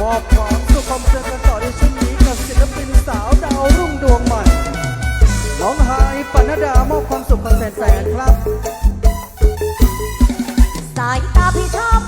มอบความสุขความเจริญกันต่อในช่วงนี้กับศิลปินสาวดาวรุ่งดวงใหม่ น้องไฮปนดามอบความสุขกันแสนๆครับ สายตาพี่ชอบ